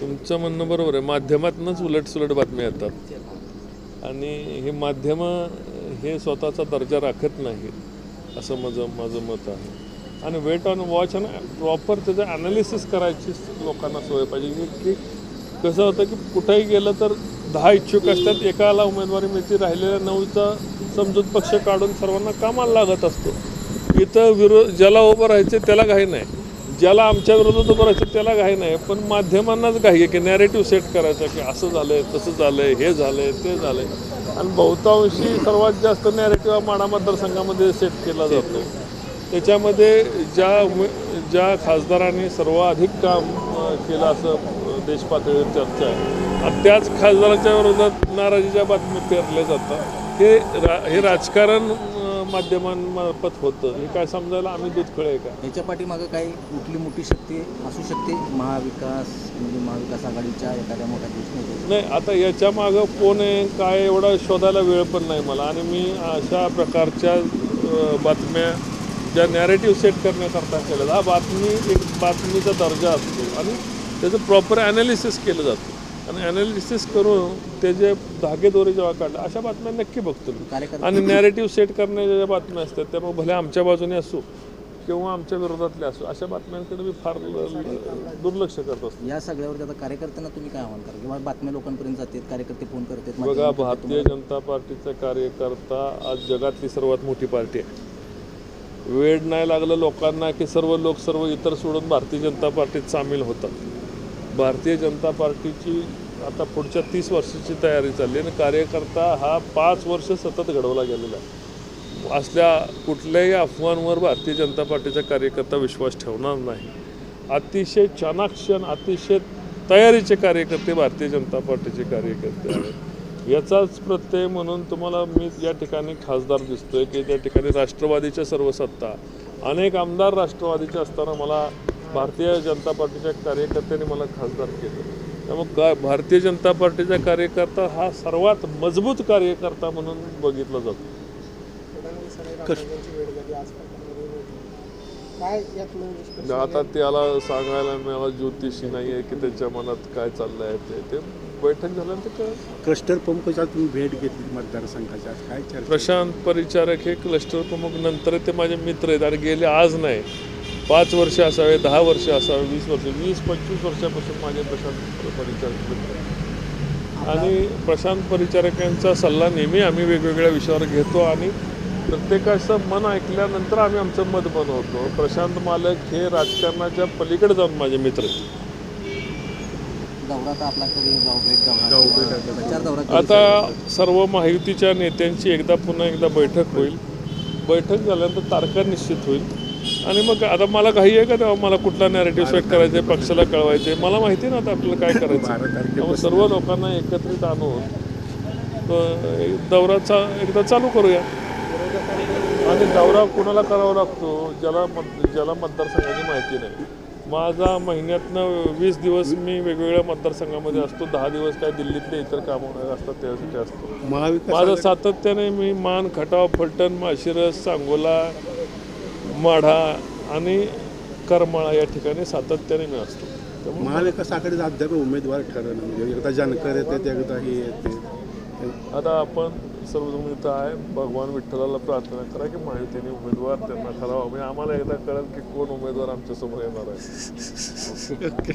तुमचं म्हणणं बरोबर आहे. माध्यमातूनच उलट सुलट बातम्या येतात. आणि हे माध्यमं हे स्वतःचा दर्जा राखत नाहीत असं माझं माझं मत आहे. आणि वेट ऑन वॉच आणि प्रॉपर त्याचं ॲनालिसिस करायची लोकांना सवय पाहिजे. की की कसं होतं की कुठेही गेलं तर दहा इच्छुक असतात एकाला उमेदवारी मिळते राहिलेल्या नऊचा समजूत पक्ष काढून सर्वांना कामाला लागत असतो. इथं विरोध ज्याला उभं राहायचं त्याला काही नाही. ज्याला आमच्या विरोधात उभं राहायचं त्याला काही नाही. पण माध्यमांनाच काही आहे की नॅरेटिव्ह सेट करायचं की असं झालंय तसं झालंय हे झालंय ते झालंय. आणि बहुतांशी सर्वात जास्त नॅरेटिव्ह हा माडा मतदारसंघामध्ये सेट केला जातो. त्याच्यामध्ये ज्या ज्या खासदारांनी सर्वाधिक काम केलं असं अं, देशपातळीवर चर्चा आहे. आणि त्याच खासदाराच्या विरोधात नाराजीच्या बातम्या पेरल्या जातात. हे रा हे राजकारण माध्यमांमार्फत होतं. हे काय समजायला आम्ही दूध आहे का? याच्या पाठीमागं काही कुठली मोठी शक्ती असू शकते? महाविकास म्हणजे महाविकास आघाडीच्या एखाद्या मोठ्या गोष्टी नाही आता याच्या मागं कोण आहे काय एवढा शोधायला वेळ पण नाही मला. आणि मी अशा प्रकारच्या बातम्या ज्या नॅरेटिव्ह सेट करण्याकरता केलं हा बातमी एक बातमीचा दर्जा असतो. आणि त्याचं प्रॉपर ॲनालिसिस केलं जातं. आणि ॲनालिसिस करून त्याचे धागेदोरे जेव्हा काढले अशा बातम्या नक्की बघतो मी आणि नॅरेटिव्ह सेट करण्याच्या ज्या बातम्या असतात त्या मग भले आमच्या बाजूने असो किंवा आमच्या विरोधातल्या असो अशा बातम्यांकडे मी फार दुर्लक्ष करत असतो. या सगळ्यावर आता कार्यकर्त्यांना तुम्ही काय आव्हान करा किंवा बातम्या लोकांपर्यंत जातात कार्यकर्ते फोन करतात बघा भारतीय जनता पार्टीचा कार्यकर्ता आज जगातली सर्वात मोठी पार्टी आहे. वेळ नाही लागलं लोकांना की सर्व लोक सर्व इतर सोडून भारतीय जनता पार्टीत सामील होतात. भारतीय जनता पार्टीची आता पुढच्या तीस वर्षाची तयारी चालली आणि कार्यकर्ता हा पाच वर्ष सतत घडवला गेलेला आहे. असल्या कुठल्याही अफवांवर भारतीय जनता पार्टीचा कार्यकर्ता विश्वास ठेवणार नाही. अतिशय चाणाक्षण अतिशय तयारीचे कार्यकर्ते भारतीय जनता पार्टीचे कार्यकर्ते आहेत. याचाच प्रत्यय म्हणून तुम्हाला मी या ठिकाणी खासदार दिसतोय की त्या ठिकाणी राष्ट्रवादीच्या सर्व सत्ता अनेक आमदार राष्ट्रवादीचे असताना मला भारतीय जनता पार्टीच्या कार्यकर्त्यांनी मला खासदार केलं. त्यामुळे का भारतीय जनता पार्टीचा कार्यकर्ता हा सर्वात मजबूत कार्यकर्ता म्हणून बघितला जातो. काय आता त्याला सांगायला मला ज्योतिषी नाही आहे की त्याच्या मनात काय चाललंय ते ते बैठक झाल्यानंतर कळेल. क्लस्टर पंपच्या तुम्ही भेट घेतली मतदारसंघाच्या काय प्रशांत परिचारक हे क्लस्टर प्रमुख नंतर ते माझे मित्र आहेत आणि गेले आज नाही. पाच वर्ष असावे दहा वर्ष असावे वीस वर्ष वीस पंचवीस वर्षापासून माझे प्रशांत परिचारक. आणि प्रशांत परिचारकांचा सल्ला नेहमी आम्ही वेगवेगळ्या विषयावर घेतो आणि प्रत्येकाचं मन ऐकल्यानंतर आम्ही आमचं मत बनवतो. प्रशांत मालक हे राजकारणाच्या पलीकडे जाऊन माझे मित्र आता सर्व महायुतीच्या नेत्यांची एकदा पुन्हा एकदा बैठक होईल. बैठक झाल्यानंतर तारखा निश्चित होईल. आणि मग आता मला काही आहे का तेव्हा मला कुठला नॅरेटिव्ह सेट करायचं आहे पक्षाला कळवायचं आहे मला माहिती ना आता आपल्याला काय करायचं त्यामुळे सर्व लोकांना एकत्रित आणून अं, दौराचा एकदा चालू करूया. आणि दौरा कुणाला करावा लागतो ज्याला मत ज्याला मतदारसंघाची माहिती नाही. माझा महिन्यातनं वीस दिवस मी वेगवेगळ्या मतदारसंघामध्ये असतो दहा दिवस काय दिल्लीतले इतर कामं असतात त्यासाठी असतो. माझं सातत्याने मी मान खटाव फलटण माशिरस सांगोला माढा आणि करमाळा या ठिकाणी सातत्याने मी असतो. त्यामुळे महाविकास आघाडीचा अद्याप उमेदवार ठरवणं म्हणजे एकदा जानकर येते एकदा हे येते. आता आपण सर्वजण इथं आहे. भगवान विठ्ठलाला प्रार्थना करा की माहितीने उमेदवार त्यांना ठरावा म्हणजे आम्हाला एकदा कळेल की कोण उमेदवार आमच्यासमोर येणार आहे. ओके.